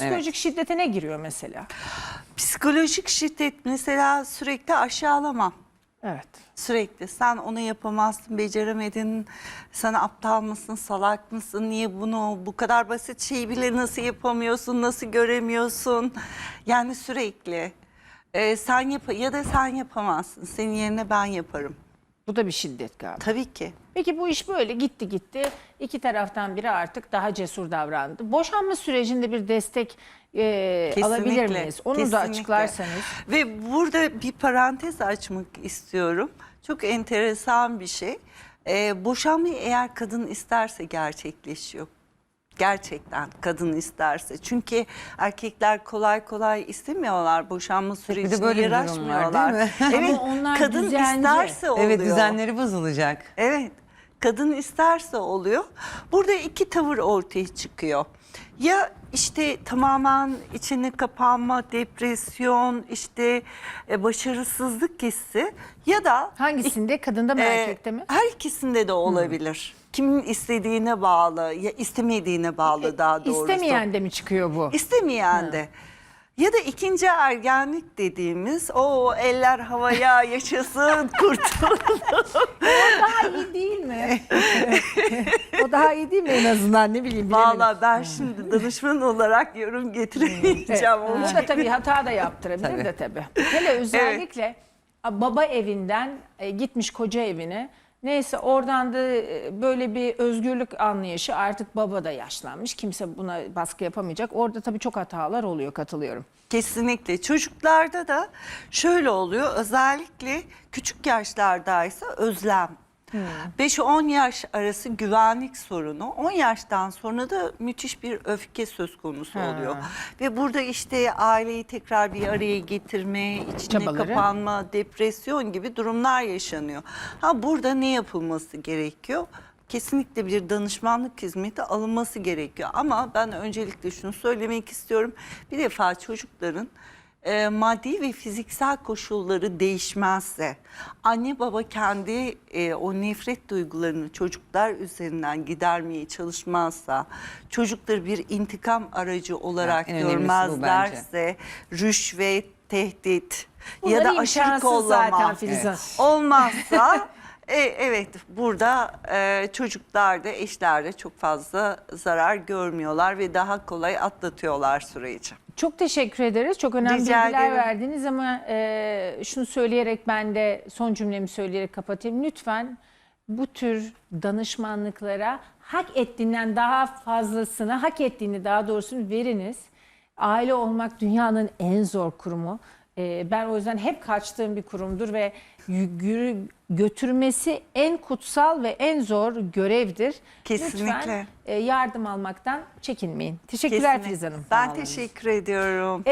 psikolojik şiddete ne giriyor mesela? Psikolojik şiddet mesela sürekli aşağılama. Evet. Sürekli sen onu yapamazsın, beceremedin, sen aptal mısın, salak mısın, niye bunu bu kadar basit şeyi bile nasıl yapamıyorsun, nasıl göremiyorsun? Yani sürekli e, sen yap ya da sen yapamazsın, senin yerine ben yaparım. Bu da bir şiddet galiba. Tabii ki. Peki bu iş böyle gitti gitti. İki taraftan biri artık daha cesur davrandı. Boşanma sürecinde bir destek e, alabilir miyiz? Onu da kesinlikle. açıklarsanız. Ve burada bir parantez açmak istiyorum. Çok enteresan bir şey. Ee, boşanmayı eğer kadın isterse gerçekleşiyor. Gerçekten kadın isterse. Çünkü erkekler kolay kolay istemiyorlar. Boşanma sürecine böyle bir durum var, yaraşmıyorlar. değil mi? Evet, Ama onlar kadın düzenci. isterse oluyor. Evet düzenleri bozulacak. Evet. Kadın isterse oluyor. Burada iki tavır ortaya çıkıyor. Ya işte tamamen içine kapanma, depresyon, işte e, başarısızlık hissi ya da Hangisinde? Kadında mı e, erkekte mi? her ikisinde de olabilir. Kimin istediğine bağlı ya istemediğine bağlı daha doğrusu. İstemeyen de mi çıkıyor bu? İstemeyen de. Ya da ikinci ergenlik dediğimiz o eller havaya yaşasın kurtulun. daha iyi değil mi? o daha iyi değil mi en azından ne bileyim bilemedim. Valla ben şimdi danışman olarak yorum getiremeyeceğim. Onu O da tabii hata da yaptırabilir Tabii. de tabii. Hele özellikle baba evinden e, gitmiş koca evine. Neyse oradan da e, böyle bir özgürlük anlayışı artık baba da yaşlanmış. Kimse buna baskı yapamayacak. Orada tabii çok hatalar oluyor katılıyorum. Kesinlikle. Çocuklarda da şöyle oluyor. Özellikle küçük yaşlardaysa özlem. 5-10 yaş arası güvenlik sorunu, 10 yaştan sonra da müthiş bir öfke söz konusu Ha. oluyor. Ve burada işte aileyi tekrar bir araya getirme, içine Çabaları. kapanma, depresyon gibi durumlar yaşanıyor. Ha burada ne yapılması gerekiyor? Kesinlikle bir danışmanlık hizmeti alınması gerekiyor. Ama ben öncelikle şunu söylemek istiyorum. Bir defa çocukların e, maddi ve fiziksel koşulları değişmezse, anne baba kendi e, o nefret duygularını çocuklar üzerinden gidermeye çalışmazsa, çocukları bir intikam aracı olarak bence. görmezlerse, rüşvet, tehdit ya Bunlar da aşırı kollama zaten Filiz olmazsa e, evet burada e, çocuklar da eşler de çok fazla zarar görmüyorlar ve daha kolay atlatıyorlar süreci. Çok teşekkür ederiz. Çok önemli Rica bilgiler ederim. verdiniz ama e, şunu söyleyerek ben de son cümlemi söyleyerek kapatayım. Lütfen bu tür danışmanlıklara hak ettiğinden daha fazlasını, hak ettiğini daha doğrusunu veriniz. Aile olmak dünyanın en zor kurumu. E, ben o yüzden hep kaçtığım bir kurumdur ve götürmesi en kutsal ve en zor görevdir. Kesinlikle. Lütfen e, yardım almaktan çekinmeyin. Teşekkürler Kesinlikle. Filiz Hanım. Ben teşekkür ediyorum.